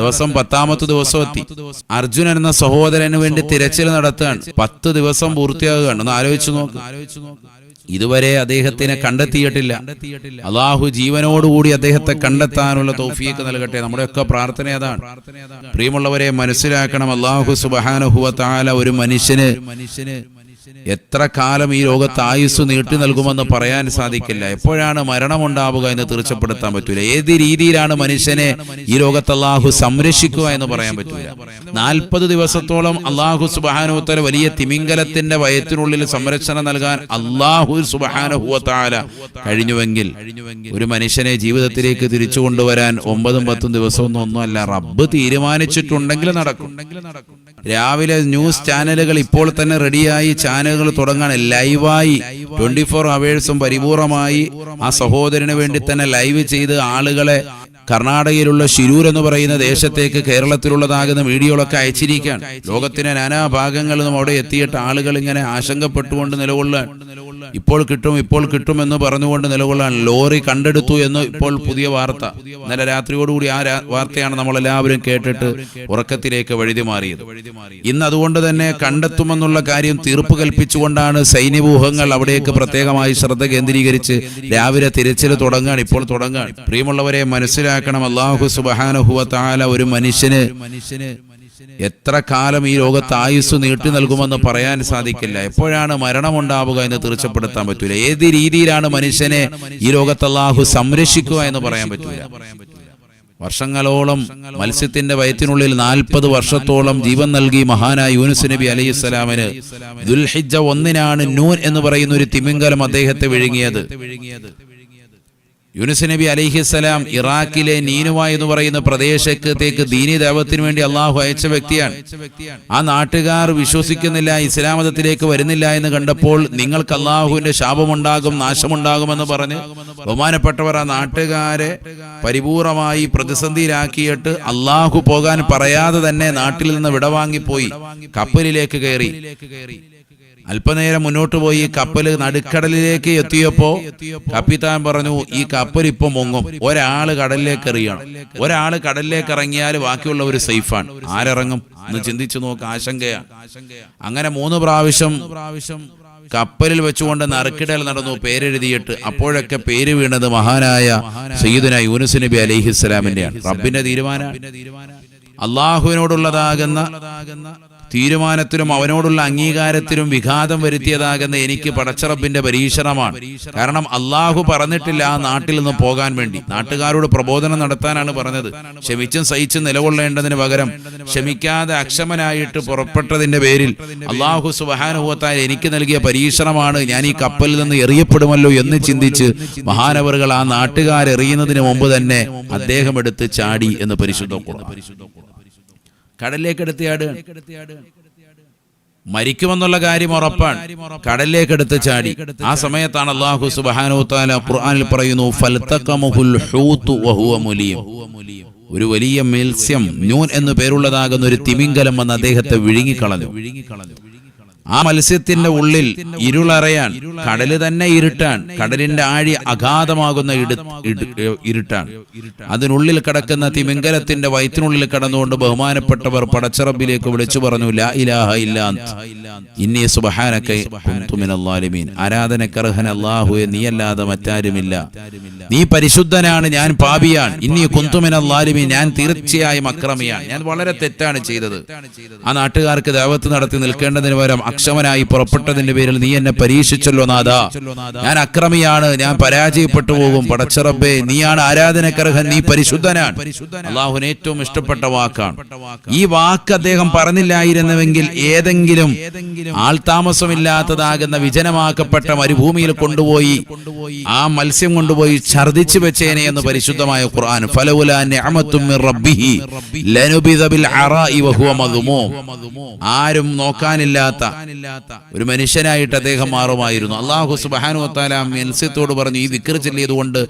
ദിവസം പത്താമത്തെ ദിവസം എത്തി അർജുനൻ എന്ന സഹോദരന് വേണ്ടി തിരച്ചിൽ നടത്തുകയാണ്. പത്ത് ദിവസം പൂർത്തിയാകുകയാണ്. ഒന്ന് ആലോചിച്ചു നോക്ക്. ഇതുവരെ അദ്ദേഹത്തിനെ കണ്ടെത്തിയിട്ടില്ല. അള്ളാഹു ജീവനോടുകൂടി അദ്ദേഹത്തെ കണ്ടെത്താനുള്ള തോഫിയൊക്കെ നൽകട്ടെ. നമ്മുടെയൊക്കെ പ്രാർത്ഥന അതാണ്. പ്രിയമുള്ളവരെ മനസ്സിലാക്കണം. അള്ളാഹു സുബാനുഹുവ താല ഒരു മനുഷ്യന് മനുഷ്യന് എത്ര കാലം ഈ ലോകത്ത് ആയുസ് നീട്ടി നൽകുമെന്ന് പറയാൻ സാധിക്കില്ല. എപ്പോഴാണ് മരണമുണ്ടാവുക എന്ന് തീർച്ചപ്പെടുത്താൻ പറ്റൂല. ഏത് രീതിയിലാണ് മനുഷ്യനെ ഈ ലോകത്ത് അള്ളാഹു സംരക്ഷിക്കുക എന്ന് പറയാൻ പറ്റൂല. നാൽപ്പത് ദിവസത്തോളം അള്ളാഹു സുബാനുത്തര വലിയ തിമിംഗലത്തിന്റെ വയറ്റിനുള്ളിൽ സംരക്ഷണം നൽകാൻ അള്ളാഹു സുബാനുഹുവത്താല കഴിഞ്ഞുവെങ്കിൽ ഒരു മനുഷ്യനെ ജീവിതത്തിലേക്ക് തിരിച്ചു കൊണ്ടുവരാൻ ഒമ്പതും പത്തും ഒന്നും അല്ല. റബ്ബ് തീരുമാനിച്ചിട്ടുണ്ടെങ്കിൽ നടക്കും. രാവിലെ ന്യൂസ് ചാനലുകൾ ഇപ്പോൾ തന്നെ റെഡിയായി ചാനലുകൾ തുടങ്ങാൻ ലൈവായി. ട്വന്റി ഫോർ അവേഴ്സും പരിപൂർണമായി. ആ സഹോദരന് വേണ്ടി തന്നെ ലൈവ് ചെയ്ത് ആളുകളെ കർണാടകയിലുള്ള ശിരൂർ എന്ന് പറയുന്ന ദേശത്തേക്ക് കേരളത്തിലുള്ളതാകുന്ന വീഡിയോകളൊക്കെ അയച്ചിരിക്കുകയാണ്. ലോകത്തിന്റെ നാനാ ഭാഗങ്ങളിൽ നിന്നും അവിടെ എത്തിയിട്ട് ആളുകൾ ഇങ്ങനെ ആശങ്കപ്പെട്ടുകൊണ്ട് നിലകൊള്ളാൻ ഇപ്പോൾ കിട്ടും ഇപ്പോൾ കിട്ടും എന്ന് പറഞ്ഞുകൊണ്ട് നിലകൊള്ളാൻ ലോറി കണ്ടെടുത്തു എന്ന് ഇപ്പോൾ പുതിയ വാർത്ത. ഇന്നലെ രാത്രിയോടുകൂടി ആ വാർത്തയാണ് നമ്മൾ എല്ലാവരും കേട്ടിട്ട് ഉറക്കത്തിലേക്ക് വഴുതി മാറിയത് ഇന്ന് അതുകൊണ്ട് തന്നെ കണ്ടെത്തുമെന്നുള്ള കാര്യം തീർപ്പ് കൽപ്പിച്ചുകൊണ്ടാണ് സൈന്യവ്യൂഹങ്ങൾ അവിടേക്ക് പ്രത്യേകമായി ശ്രദ്ധ കേന്ദ്രീകരിച്ച് രാവിലെ തിരച്ചിൽ തുടങ്ങാൻ ഇപ്പോൾ തുടങ്ങാൻ പ്രിയമുള്ളവരെ മനസ്സിലാക്കണം അള്ളാഹു സുബഹാനഹുവ താല ഒരു മനുഷ്യന് എത്ര കാലം ഈ ലോകത്ത് ആയുസ് നീട്ടി നൽകുമെന്ന് പറയാൻ സാധിക്കില്ല. എപ്പോഴാണ് മരണം ഉണ്ടാവുക എന്ന് തീർച്ചപ്പെടുത്താൻ പറ്റൂല. ഏത് രീതിയിലാണ് മനുഷ്യനെ ഈ ലോകത്ത് അള്ളാഹു സംരക്ഷിക്കുക എന്ന് പറയാൻ പറ്റൂല. വർഷങ്ങളോളം മത്സ്യത്തിന്റെ വയറ്റിനുള്ളിൽ നാൽപ്പത് വർഷത്തോളം ജീവൻ നൽകി മഹാനായ യൂനുസ് നബി അലൈഹി സ്വലാമിന് ദുൽഹിജ ഒന്നിനാണ് നൂൻ എന്ന് പറയുന്ന ഒരു തിമിംഗലം അദ്ദേഹത്തെ വിഴുങ്ങിയത്. യൂനുസ് നബി അലിഹിസ്സലാം ഇറാഖിലെ നീനുവ എന്ന് പറയുന്ന പ്രദേശത്തേക്ക് ദീനി ദൈവത്തിന് വേണ്ടി അള്ളാഹു അയച്ച വ്യക്തിയാണ്. ആ നാട്ടുകാർ വിശ്വസിക്കുന്നില്ല ഇസ്ലാം മതത്തിലേക്ക് വരുന്നില്ല എന്ന് കണ്ടപ്പോൾ നിങ്ങൾക്ക് അള്ളാഹുവിന്റെ ശാപമുണ്ടാകും നാശമുണ്ടാകുമെന്ന് പറഞ്ഞ് ബഹുമാനപ്പെട്ടവർ ആ നാട്ടുകാരെ പരിപൂർണമായി പ്രതിസന്ധിയിലാക്കിയിട്ട് അള്ളാഹു പോകാൻ പറയാതെ തന്നെ നാട്ടിൽ നിന്ന് വിടവാങ്ങിപ്പോയി കപ്പലിലേക്ക് കയറി. അല്പനേരം മുന്നോട്ട് പോയി കപ്പൽ നടുക്കടലിലേക്ക് എത്തിയപ്പോ കപ്പിത്താൻ പറഞ്ഞു ഈ കപ്പൽ ഇപ്പൊ മുങ്ങും ഒരാൾ കടലിലേക്ക് എറിയണം. ഒരാൾ കടലിലേക്ക് ഇറങ്ങിയാൽ ബാക്കിയുള്ളവർ സേഫാണ്. ആരിറങ്ങും? എന്ന് ചിന്തിച്ചു നോക്ക് ആശങ്കയാണ്. അങ്ങനെ മൂന്ന് പ്രാവശ്യം കപ്പലിൽ വെച്ചുകൊണ്ട് നറുക്കിടൽ നടന്നു പേരെഴുതിയിട്ട്. അപ്പോഴൊക്കെ പേര് വീണത് മഹാനായ സയ്യിദുന യൂനുസ് നബി അലിഹിസ്സലാമിന്റെയാണ് റബ്ബിന്റെ തീരുമാനം. അള്ളാഹുവിനോടുള്ളതാകുന്ന തീരുമാനത്തിലും അവനോടുള്ള അംഗീകാരത്തിലും വിഘാതം വരുത്തിയതാകുന്ന എനിക്ക് പടച്ചറപ്പിന്റെ പരീക്ഷണമാണ്. കാരണം അള്ളാഹു പറഞ്ഞിട്ടില്ല ആ നാട്ടിൽ നിന്ന് പോകാൻ വേണ്ടി. നാട്ടുകാരോട് പ്രബോധനം നടത്താനാണ് പറഞ്ഞത്. ക്ഷമിച്ചും സഹിച്ചും നിലകൊള്ളേണ്ടതിന് പകരം ക്ഷമിക്കാതെ അക്ഷമനായിട്ട് പുറപ്പെട്ടതിന്റെ പേരിൽ അള്ളാഹു സുബാനുഭവത്താൽ എനിക്ക് നൽകിയ പരീക്ഷണമാണ് ഞാൻ ഈ കപ്പലിൽ നിന്ന് എറിയപ്പെടുമല്ലോ എന്ന് ചിന്തിച്ച് മഹാനവറുകൾ ആ നാട്ടുകാരെറിയുന്നതിന് മുമ്പ് തന്നെ അദ്ദേഹം എടുത്ത് ചാടി എന്ന് പരിശുദ്ധ ഖുർആൻ. കടലിലേക്ക് എടുത്തിയാട് മരിക്കുമെന്നുള്ള കാര്യം ഉറപ്പാണ്. കടലിലേക്ക് എടുത്ത് ചാടി. ആ സമയത്താണ് അള്ളാഹു സുബ്ഹാനഹു തആല ഖുർആനിൽ പറയുന്നു ഒരു വലിയ മത്സ്യം ന്യൂൻ എന്നു പേരുള്ളതാകുന്ന ഒരു തിമിംഗലം വന്ന് അദ്ദേഹത്തെ വിഴുങ്ങിക്കളഞ്ഞു വിഴുങ്ങിക്കളഞ്ഞു. ആ മത്സ്യത്തിന്റെ ഉള്ളിൽ ഇരുളറയാൻ കടൽ തന്നെ ഇരുട്ടാൻ കടലിന്റെ ആഴി അഗാധമാകുന്ന ഇരുട്ടാൻ. അതിനുള്ളിൽ കിടക്കുന്ന തിമിംഗലത്തിന്റെ വയറ്റിനുള്ളിൽ കടന്നുകൊണ്ട് ബഹുമാനപ്പെട്ടവർ പടച്ചറബിലേക്ക് വിളിച്ചു പറഞ്ഞു ലാ ഇലാഹ ളാലിമീൻ ആരാധനക്കർഹൻ അള്ളാഹു നീയല്ലാതെ മറ്റാരുമില്ല. നീ പരിശുദ്ധനാണ് ഞാൻ പാപിയാണ്. ഇനി കുന്തു മിനൽ ഞാൻ തീർച്ചയായും അക്രമിയാണ്. ഞാൻ വളരെ തെറ്റാണ് ചെയ്തത്. ആ നാട്ടുകാർക്ക് ദേവത്ത് നടത്തി നിൽക്കേണ്ടതിന് പകരം അക്ഷമനായി പുറപ്പെട്ടതിന്റെ പേരിൽ നീ എന്നെ പരീക്ഷിച്ചല്ലോ നാഥ. ഞാൻ അക്രമിയാണ് ഞാൻ പരാജയപ്പെട്ടു പോകും. പടച്ചറബേ നീയാണ് ആരാധനക്കർഹൻ നീ പരിശുദ്ധനാണ്. അള്ളാഹുന് ഏറ്റവും ഇഷ്ടപ്പെട്ട വാക്കാണ്. ഈ വാക്ക് അദ്ദേഹം പറഞ്ഞില്ലായിരുന്നുവെങ്കിൽ ഏതെങ്കിലും ആൾ താമസമില്ലാത്തതാകുന്ന വിജനമാക്കപ്പെട്ട മരുഭൂമിയിൽ കൊണ്ടുപോയി ആ മത്സ്യം കൊണ്ടുപോയി ഛർദിച്ചു വെച്ചേനെ എന്ന് പരിശുദ്ധമായ ഖുർആൻ ആരും നോക്കാനില്ലാത്ത ഒരു മനുഷ്യനായിട്ട് അദ്ദേഹം മാറുമായിരുന്നു. അള്ളാഹു സുബാനു പറഞ്ഞു ഈ വിക്ര ചെല്ലിയതുകൊണ്ട്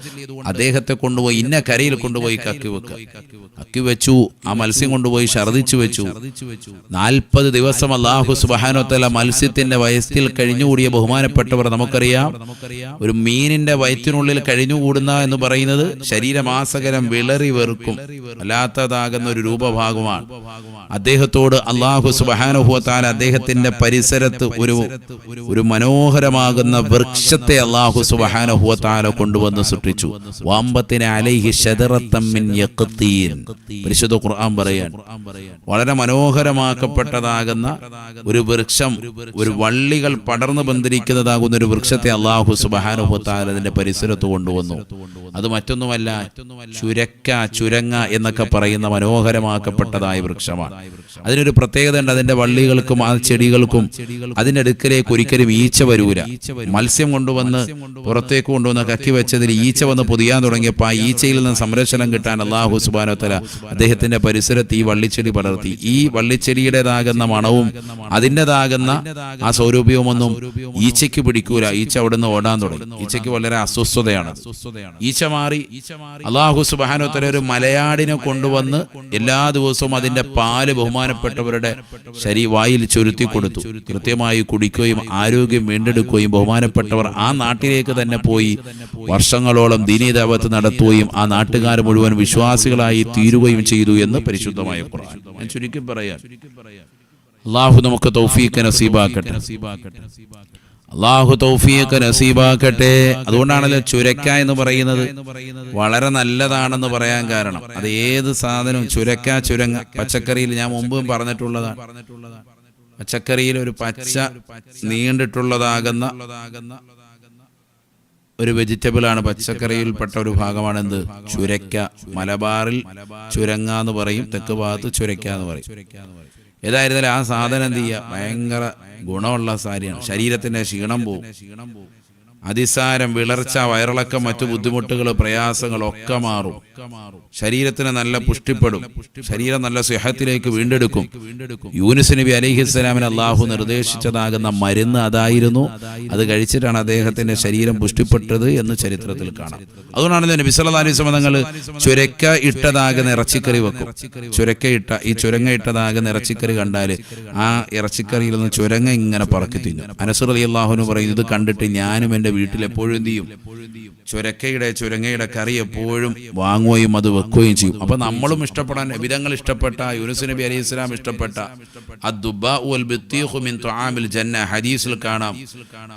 അദ്ദേഹത്തെ കൊണ്ടുപോയി ഇന്ന കരയിൽ കൊണ്ടുപോയി കക്കി വെക്കുക കക്കി വെച്ചു ആ മത്സ്യം കൊണ്ടുപോയി ഛർദിച്ചു വെച്ചു. നാൽപ്പത് ദിവസം അള്ളാഹു സുബാനോത്തല മത്സ്യത്തിന്റെ വയസ്സിൽ കഴിഞ്ഞുകൂടിയ ബഹുമാനപ്പെട്ടവർ നമുക്കറിയാം. ഒരു മീനിന്റെ വയറ്റിനുള്ളിൽ കഴിഞ്ഞുകൂടുന്ന എന്ന് പറയുന്നത് ശരീരമാസകരം വിളറി വെറുക്കും അല്ലാത്തതാകുന്ന ഒരു രൂപഭാഗമാണ്. അദ്ദേഹത്തോട് അള്ളാഹു സുബാനുഭവത്താൽ അദ്ദേഹത്തിന്റെ പരിസരത്ത് ഒരു ഒരു മനോഹരമാകുന്ന വൃക്ഷത്തെ അള്ളാഹു സുബാനുഭവത്താല കൊണ്ടുവന്ന് സൃഷ്ടിച്ചു. വാമ്പത്തിനെ അലൈഹി ശതറത്തമ്മിൻ പരിശുദ്ധ ഖുർആൻ പറയാൻ വളരെ മനോഹരമാക്കപ്പെട്ടതാകുന്ന ഒരു വൃക്ഷം ഒരു വള്ളികൾ പടർന്നു ബന്ധിരിക്കുന്നതാകുന്ന ഒരു വൃക്ഷത്തെ അള്ളാഹു സുബാനുഭവത്താൽ അതിന്റെ പരിസരത്ത് കൊണ്ടുവന്നു. അത് മറ്റൊന്നുമല്ല ചുരക്ക ചുരങ്ങ എന്നൊക്കെ പറയുന്ന മനോഹരമാക്കപ്പെട്ടതായ വൃക്ഷമാണ്. അതിനൊരു പ്രത്യേകത ഉണ്ട് അതിന്റെ വള്ളികൾക്കും ആ ചെടികൾക്കും അതിന്റെ അടുക്കലേക്ക് ഒരിക്കലും ഈച്ച വരൂല. മത്സ്യം കൊണ്ടുവന്ന് പുറത്തേക്ക് കൊണ്ടുവന്ന് കക്കി വെച്ചതിൽ ഈച്ച വന്ന് പൊതിയാൻ തുടങ്ങിയപ്പോൾ ആ ഈച്ചയിൽ നിന്ന് സംരക്ഷണം കിട്ടാൻ അള്ളാഹു സുബാനോത്തല അദ്ദേഹത്തിന്റെ പരിസരത്ത് ഈ വള്ളിച്ചെടി പടർത്തി. ഈ വള്ളിച്ചെടിയുടേതാകുന്ന മണവും അതിന്റെതാകുന്ന ആ സൗരൂപ്യവുമൊന്നും ഈച്ചയ്ക്ക് പിടിക്കൂല. ഈച്ച അവിടുന്ന് ഓടാൻ തുടങ്ങി. ഈച്ചയ്ക്ക് വളരെ അസ്വസ്ഥതയാണ്. ഈച്ച മാറി അള്ളാഹു സുബാനോത്തല ഒരു മലയാടിനെ കൊണ്ടുവന്ന് എല്ലാ ദിവസവും അതിന്റെ പാൽ ബഹുമാനപ്പെട്ടവരുടെ ശരീ വായിൽ ചുരുത്തി കൊടുത്തു. കൃത്യമായി കുടിക്കുകയും ആരോഗ്യം വീണ്ടെടുക്കുകയും ബഹുമാനപ്പെട്ടവർ ആ നാട്ടിലേക്ക് തന്നെ പോയി വർഷങ്ങളോളം ദീനീതാപത്ത് നടത്തുകയും ആ നാട്ടുകാർ മുഴുവൻ വിശ്വാസികളായി തീരുകയും ചെയ്തു എന്ന് പരിശുദ്ധമായ ഖുർആൻ. ഞാൻ ചുരുക്കി പറയാം. അള്ളാഹു നമുക്ക് തൗഫീഖ് നസീബാക്കട്ടെ. അള്ളാഹു തൗഫിയൊക്കെ നസീബാക്കട്ടെ. അതുകൊണ്ടാണല്ലോ ചുരക്ക എന്ന് പറയുന്നത്. വളരെ നല്ലതാണെന്ന് പറയാൻ കാരണം. അത് ഏത് സാധനവും ചുരക്ക ചുരങ്ങ പച്ചക്കറിയിൽ ഞാൻ മുമ്പും പറഞ്ഞിട്ടുള്ളതാണ്. പച്ചക്കറിയിൽ ഒരു പച്ച നീണ്ടിട്ടുള്ളതാകുന്ന ഒരു വെജിറ്റബിൾ ആണ് പച്ചക്കറിയിൽപ്പെട്ട ഒരു ഭാഗമാണ് എന്ത് ചുരക്ക. മലബാറിൽ ചുരങ്ങ എന്ന് പറയും. തെക്ക് ഭാഗത്ത് ചുരക്ക എന്ന് പറയും. ഏതായിരുന്നാലും ആ സാധനം എന്ത് ചെയ്യുക? ഭയങ്കര ഗുണമുള്ള സാരിയാണ്. ശരീരത്തിന്റെ ക്ഷീണം പോവും. അതിസാരം വിളർച്ച വയറിളക്കം മറ്റു ബുദ്ധിമുട്ടുകൾ പ്രയാസങ്ങൾ ഒക്കെ മാറും. ശരീരത്തിന് നല്ല പുഷ്ടിപ്പെടും. ശരീരം നല്ല സിഹത്തിലേക്ക് വീണ്ടെടുക്കും. യൂനിസ് നബി അലിഹിസ്സലാമിന് അള്ളാഹു നിർദ്ദേശിച്ചതാകുന്ന മരുന്ന് അതായിരുന്നു. അത് കഴിച്ചിട്ടാണ് അദ്ദേഹത്തിന്റെ ശരീരം പുഷ്ടിപ്പെട്ടത് എന്ന് ചരിത്രത്തിൽ കാണാം. അതുകൊണ്ടാണ് നബി സല്ലല്ലാഹു അലൈഹി വസല്ലം തങ്ങൾ ചുരക്ക ഇട്ടതാകുന്ന ഇറച്ചിക്കറി വെക്കും. ചുരക്ക ഇട്ട ഈ ചുരങ്ങ ഇട്ടതാകുന്ന ഇറച്ചിക്കറി കണ്ടാൽ ആ ഇറച്ചിക്കറിയിൽ നിന്ന് ചുരങ്ങ ഇങ്ങനെ പറക്കി തിന്നു. അനസുർ അലി അള്ളാഹുന് പറയും ഇത് കണ്ടിട്ട് ഞാനും എന്റെ വീട്ടിൽ എപ്പോഴും ചെയ്യും? ചുരക്കയുടെ ചുരങ്ങയുടെ കറി എപ്പോഴും വാങ്ങുകയും അത് വെക്കുകയും ചെയ്യും. അപ്പൊ നമ്മളും ഇഷ്ടപ്പെടാൻ വിധങ്ങൾ ഇഷ്ടപ്പെട്ട യൂനുസ് നബി അലി ഇസ്ലാം ഇഷ്ടപ്പെട്ട ജന്ന ഹദീസിൽ കാണാം.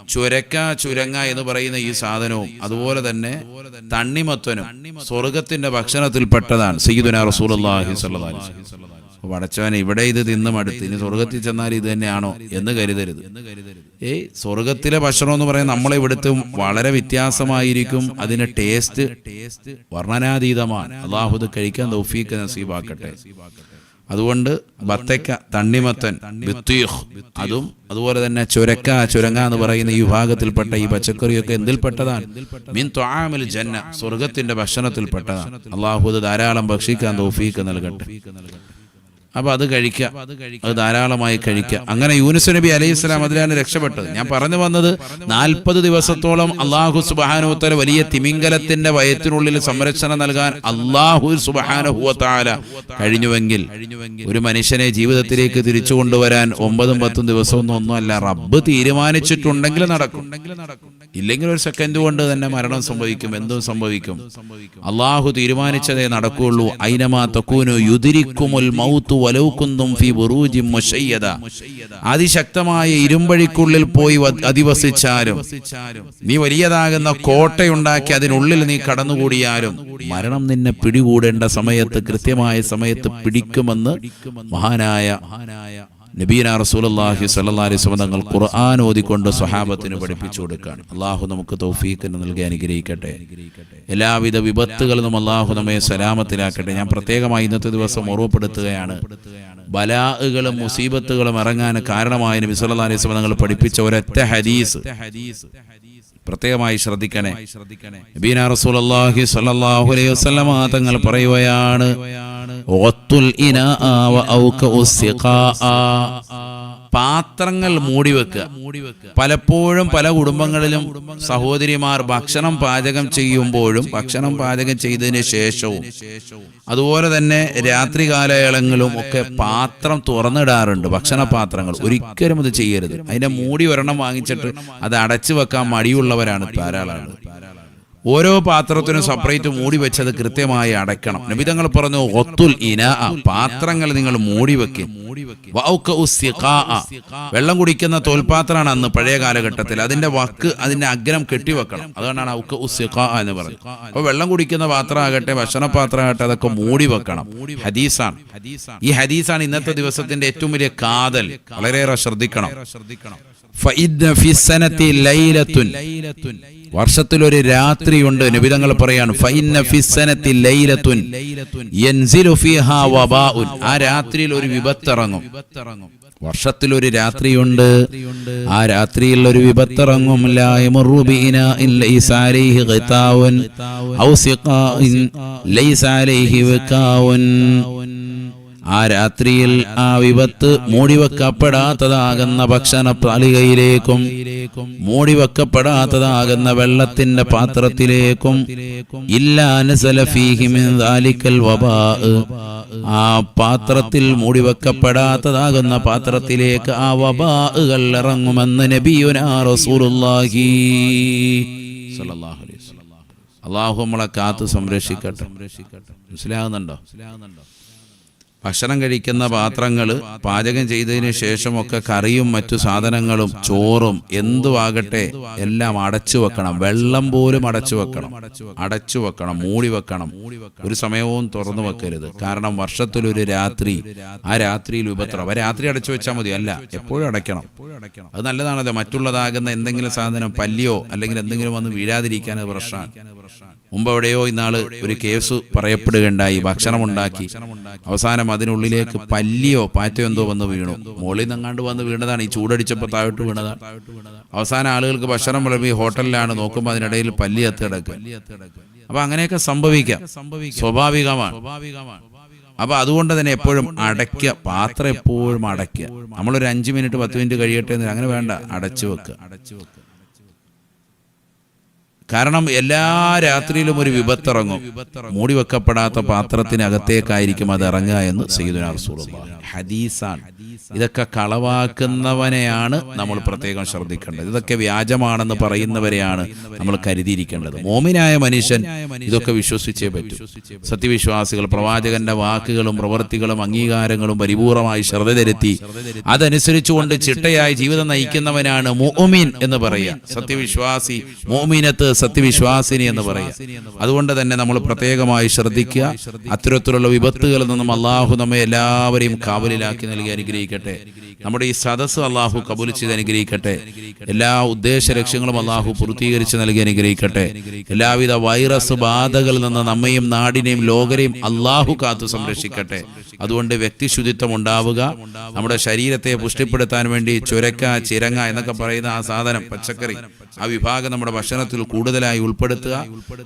ചുരക്ക ചുരങ്ങ എന്ന് പറയുന്ന ഈ സാധനവും അതുപോലെ തന്നെ തണ്ണിമത്തനും സ്വർഗത്തിന്റെ ഭക്ഷണത്തിൽപ്പെട്ടതാണ് സയ്യിദുന വസല്ലം. പടച്ചവനെ ഇവിടെ ഇത് തിന്ന് മടുത്ത് ഇനി സ്വർഗത്തിൽ ചെന്നാൽ ഇത് തന്നെയാണോ എന്ന് കരുതരുത്. ഏയ് സ്വർഗത്തിലെ ഭക്ഷണം എന്ന് പറയുന്നത് നമ്മളെ ഇവിടുത്തെ വളരെ വ്യത്യാസമായിരിക്കും. അതിന്റെ ടേസ്റ്റ് വർണനാതീതമാണ്. അള്ളാഹുദ് കഴിക്കാൻ തൗഫീക്ക് നസീബാക്കട്ടെ. അതുകൊണ്ട് ബത്തക്ക തണ്ണിമത്തൻ അതും അതുപോലെ തന്നെ ചുരക്ക ചുരങ്ങ എന്ന് പറയുന്ന ഈ വിഭാഗത്തിൽപ്പെട്ട ഈ പച്ചക്കറിയൊക്കെ എന്തിൽപ്പെട്ടതാണ്? മീൻ ത്വാമിൽ ജന്ന സ്വർഗത്തിന്റെ ഭക്ഷണത്തിൽപ്പെട്ടതാണ്. അള്ളാഹുദ് ധാരാളം ഭക്ഷിക്കാൻ തൗഫീക്ക് നൽകട്ടെ. അപ്പൊ അത് കഴിക്കുക. അത് ധാരാളമായി കഴിക്കുക. അങ്ങനെ യൂനുസ് നബി അലൈഹി സ്വലാം അതിലാണ് രക്ഷപ്പെട്ടത്. ഞാൻ പറഞ്ഞു വന്നത് നാൽപ്പത് ദിവസത്തോളം അള്ളാഹു സുബാനുത്തല വലിയ തിമിംഗലത്തിന്റെ വയറ്റിനുള്ളിൽ സംരക്ഷണം നൽകാൻ അള്ളാഹു സുബാനുഹുവത്താല കഴിഞ്ഞുവെങ്കിൽ ഒരു മനുഷ്യനെ ജീവിതത്തിലേക്ക് തിരിച്ചു കൊണ്ടുവരാൻ ഒമ്പതും പത്തും ദിവസമൊന്നും ഒന്നുമല്ല റബ്ബ് തീരുമാനിച്ചിട്ടുണ്ടെങ്കിൽ നടക്കും. ഇല്ലെങ്കിൽ ഒരു സെക്കൻഡ് കൊണ്ട് തന്നെ മരണം സംഭവിക്കും. എന്തും സംഭവിക്കും. അള്ളാഹു തീരുമാനിച്ചതേ നടക്കുകയുള്ളൂ. ഐനമാ തക്കൂനു യുതിരിക്കുമുൽ മൗത്തു വലൗക്കുന്തും ഫി ബുറൂജി മുശയ്യദ. അതിശക്തമായ ഇരുമ്പഴിക്കുള്ളിൽ പോയി അധിവസിച്ചാലും നീ വലിയതാകുന്ന കോട്ടയുണ്ടാക്കി അതിനുള്ളിൽ നീ കടന്നുകൂടിയാലും മരണം നിന്നെ പിടികൂടേണ്ട സമയത്ത് കൃത്യമായ സമയത്ത് പിടിക്കുമെന്ന് മഹാനായ നബീന സ്വല്ലല്ലാഹി അലൈഹി വസല്ലം ഖുർആൻ ഓതിക്കൊണ്ട് സ്വഹാബത്തിന് പഠിപ്പിച്ചു കൊടുക്കുകയാണ് അള്ളാഹു നമുക്ക് തൗഫീഖിന് നൽകി അനുഗ്രഹിക്കട്ടെ. എല്ലാവിധ വിപത്തുകളിലും അള്ളാഹു നമ്മെ സലാമത്തിലാക്കട്ടെ. ഞാൻ പ്രത്യേകമായി ഇന്നത്തെ ദിവസം ഓർവപ്പെടുത്തുകയാണ് ബലാഹുകളും മുസീബത്തുകളും ഇറങ്ങാൻ കാരണമായ നബി സല്ലല്ലാഹി അലൈഹി വസല്ലം പഠിപ്പിച്ച ഒരൊറ്റ ഹദീസ്. പ്രത്യേകമായി ശ്രദ്ധിക്കണേ. നബീന റസൂലുള്ളാഹി അള്ളാഹി അലൈഹി വസല്ലം തങ്ങൾ പറയുകയാണ് "ഒത്തുൽ മൂടി വെക്കുക ഔകഉ സിഖാഅ." പാത്രങ്ങൾ പലപ്പോഴും പല കുടുംബങ്ങളിലും സഹോദരിമാർ ഭക്ഷണം പാചകം ചെയ്യുമ്പോഴും ഭക്ഷണം പാചകം ചെയ്തതിന് ശേഷവും അതുപോലെ തന്നെ രാത്രി കാലയളങ്ങളിലും ഒക്കെ പാത്രം തുറന്നിടാറുണ്ട് ഭക്ഷണ പാത്രങ്ങൾ ഒരിക്കലും അത് ചെയ്യരുത് അതിന്റെ മൂടി ഒരെണ്ണം വാങ്ങിച്ചിട്ട് അത് അടച്ചു വെക്കാൻ മടിയുള്ളവരാണ് ധാരാളം ആളുകൾ. ഓരോ പാത്രത്തിനും സെപ്പറേറ്റ് മൂടി വെച്ചത് കൃത്യമായി അടയ്ക്കണം. നബിതങ്ങൾ പറഞ്ഞു ഒത്തുൽ ഇന പാത്രങ്ങൾ നിങ്ങൾ മൂടി വെക്കും. വെള്ളം കുടിക്കുന്ന തോൽപാത്രമാണ് അന്ന് പഴയ കാലഘട്ടത്തിൽ. അതിന്റെ വക്ക് അതിന്റെ അഗ്രം കെട്ടിവെക്കണം. അതുകൊണ്ടാണ് ഔക്ക ഉസ്യഖ എന്ന് പറയുന്നത്. അപ്പൊ വെള്ളം കുടിക്കുന്ന പാത്രമാകട്ടെ ഭക്ഷണപാത്രമാകട്ടെ അതൊക്കെ മൂടി വെക്കണം. ഹദീസാണ്. ഈ ഹദീസാണ് ഇന്നത്തെ ദിവസത്തിന്റെ ഏറ്റവും വലിയ കാതൽ. വളരെയേറെ ശ്രദ്ധിക്കണം. വർഷത്തിലൊരു രാത്രിയുണ്ട്. നിബിതങ്ങൾ പറയാണ് ആ രാത്രിയിൽ ഒരു വിപത്തിറങ്ങും. വർഷത്തിലൊരു രാത്രിയുണ്ട്. ആ രാത്രിയിൽ ഒരു വിപത്തിറങ്ങും. ഔ ആ രാത്രിയിൽ ആ വിപത്ത് മൂടിവെക്കപ്പെടാത്തതാകുന്ന ഭക്ഷണ പാലികയിലേക്കും മൂടിവെക്കപ്പെടാത്തതാകുന്ന വെള്ളത്തിന്റെ പാത്രത്തിലേക്കും. ഇല്ലാലിക്കൽ വബാ ആ പാത്രത്തിൽ മൂടിവെക്കപ്പെടാത്തതാകുന്ന പാത്രത്തിലേക്ക് ആ വബാകൾ ഇറങ്ങുമെന്ന് നബിയുനാ റസൂലുള്ളാഹി അലൈഹി വസല്ലം. അള്ളാഹു നമ്മളെ കാത്ത് സംരക്ഷിക്കട്ടെ. മനസ്സിലാകുന്നുണ്ടോ മനസ്സിലാകുന്നുണ്ടോ? ഭക്ഷണം കഴിക്കുന്ന പാത്രങ്ങൾ പാചകം ചെയ്തതിന് ശേഷമൊക്കെ കറിയും മറ്റു സാധനങ്ങളും ചോറും എന്തുവാകട്ടെ എല്ലാം അടച്ചു വെക്കണം. വെള്ളം പോലും അടച്ചു വെക്കണം. അടച്ചു വെക്കണം മൂടി വെക്കണം. ഒരു സമയവും തുറന്നു വെക്കരുത്. കാരണം വർഷത്തിലൊരു രാത്രി ആ രാത്രിയിൽ ഉപദ്രവം. രാത്രി അടച്ചു വെച്ചാൽ മതി. അല്ല എപ്പോഴും അടയ്ക്കണം. അത് നല്ലതാണല്ലോ. മറ്റുള്ളതാകുന്ന എന്തെങ്കിലും സാധനം പല്ലിയോ അല്ലെങ്കിൽ എന്തെങ്കിലും വന്ന് വീഴാതിരിക്കാൻ അത് പ്രശ്നമാണ്. മുമ്പ് എവിടെയോ ഇന്നാൾ ഒരു കേസ് പറയപ്പെടുകയുണ്ടായി. ഭക്ഷണം ഉണ്ടാക്കി. അവസാനം അതിനുള്ളിലേക്ക് പല്ലിയോ പാറ്റയോ എന്തോ വന്ന് വീണു. മോളിൽ നിന്നങ്ങാണ്ട് വന്ന് വീണതാണ്. ഈ ചൂടടിച്ചപ്പോൾ താഴോട്ട് വീണതാണ്. അവസാന ആളുകൾക്ക് ഭക്ഷണം വിളമ്പി ഹോട്ടലിലാണ് നോക്കുമ്പോൾ അതിനിടയിൽ പല്ലി എത്തി കിടക്കുക അപ്പൊ അങ്ങനെയൊക്കെ സംഭവിക്കാം. സ്വാഭാവികമാണ്. അപ്പൊ അതുകൊണ്ട് തന്നെ എപ്പോഴും അടയ്ക്കുക. പാത്രം എപ്പോഴും അടയ്ക്കുക. നമ്മളൊരു അഞ്ചു മിനിറ്റ് പത്ത് മിനിറ്റ് കഴിയട്ടെ എന്ന് അങ്ങനെ വേണ്ട. അടച്ചു വെക്കുക അടച്ചു വെക്കുക കാരണം എല്ലാ രാത്രിയിലും ഒരു വിപത്തിറങ്ങും. മൂടി വെക്കപ്പെടാത്ത പാത്രത്തിനകത്തേക്കായിരിക്കും അത് ഇറങ്ങുക എന്ന് സയ്യിദുനാ ഹദീസാണ്. ഇതൊക്കെ കളവാക്കുന്നവനെയാണ് നമ്മൾ പ്രത്യേകം ശ്രദ്ധിക്കേണ്ടത്. ഇതൊക്കെ വ്യാജമാണെന്ന് പറയുന്നവരെയാണ് നമ്മൾ കരുതിയിരിക്കേണ്ടത്. മോമിനായ മനുഷ്യൻ ഇതൊക്കെ വിശ്വസിച്ചേ പറ്റൂ. സത്യവിശ്വാസികൾ പ്രവാചകന്റെ വാക്കുകളും പ്രവൃത്തികളും അംഗീകാരങ്ങളും പരിപൂർണമായി ശ്രദ്ധ തിരുത്തി അതനുസരിച്ചുകൊണ്ട് ചിട്ടയായി ജീവിതം നയിക്കുന്നവനാണ് മോമിൻ എന്ന് പറയുക. സത്യവിശ്വാസി മോമിനത്ത് സത്യവിശ്വാസിനി എന്ന് പറയുക. അതുകൊണ്ട് തന്നെ നമ്മൾ പ്രത്യേകമായി ശ്രദ്ധിക്കുക. അത്തരത്തിലുള്ള വിപത്തുകളിൽ നിന്നും അള്ളാഹു നമ്മെ എല്ലാവരെയും കാവലിലാക്കി നൽകി അനുഗ്രഹിക്കട്ടെ. നമ്മുടെ ഈ സദസ്സ് അള്ളാഹു കബൂൽ ചെയ്ത് അനുഗ്രഹിക്കട്ടെ. എല്ലാ ഉദ്ദേശ ലക്ഷ്യങ്ങളും അള്ളാഹു പൂർത്തീകരിച്ച് നൽകി അനുഗ്രഹിക്കട്ടെ. എല്ലാവിധ വൈറസ് ബാധകളിൽ നിന്ന് നമ്മയും നാടിനെയും ലോകരെയും അള്ളാഹു കാത്തു സംരക്ഷിക്കട്ടെ. അതുകൊണ്ട് വ്യക്തിശുചിത്വം ഉണ്ടാവുക. നമ്മുടെ ശരീരത്തെ പുഷ്ടിപ്പെടുത്താൻ വേണ്ടി ചുരക്ക ചിരങ്ങ എന്നൊക്കെ പറയുന്ന ആ സാധനം പച്ചക്കറി ആ വിഭാഗം നമ്മുടെ ഭക്ഷണത്തിൽ കൂടുതലായി ഉൾപ്പെടുത്തുക.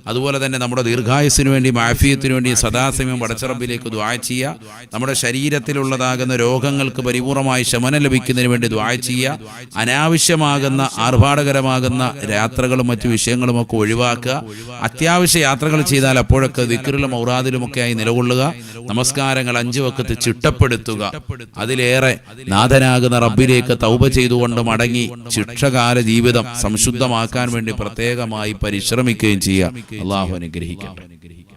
അതുപോലെ തന്നെ നമ്മുടെ ദീർഘായുസിന് വേണ്ടി മാഫിയത്തിനു വേണ്ടി സദാസമയം വടച്ചറമ്പിലേക്ക് ദ്വാ ചെയ്യുക. നമ്മുടെ ശരീരത്തിലുള്ളതാകുന്ന രോഗങ്ങൾക്ക് പരിപൂർണമായി ശമനം ലഭിക്കുന്നതിന് വേണ്ടി ദ്വായ ചെയ്യുക. അനാവശ്യമാകുന്ന ആർഭാടകരമാകുന്ന യാത്രകളും മറ്റു വിഷയങ്ങളും ഒക്കെ ഒഴിവാക്കുക. അത്യാവശ്യ യാത്രകൾ ചെയ്താൽ അപ്പോഴൊക്കെ ദിക്കറിലും ഔറാദിലുമൊക്കെ ആയി നിലകൊള്ളുക. നമസ്കാരങ്ങൾ അഞ്ചു വക്കത്ത് ചിട്ടപ്പെടുത്തുക. അതിലേറെ നാഥനാകുന്ന റബ്ബിലേക്ക് തൗപ ചെയ്തുകൊണ്ട് മടങ്ങി ശിക്ഷകാല ജീവിതം സംശുദ്ധമാക്കാൻ വേണ്ടി പ്രത്യേകമായി പരിശ്രമിക്കുകയും ചെയ്യുക. അള്ളാഹു അനുഗ്രഹിക്കട്ടെ.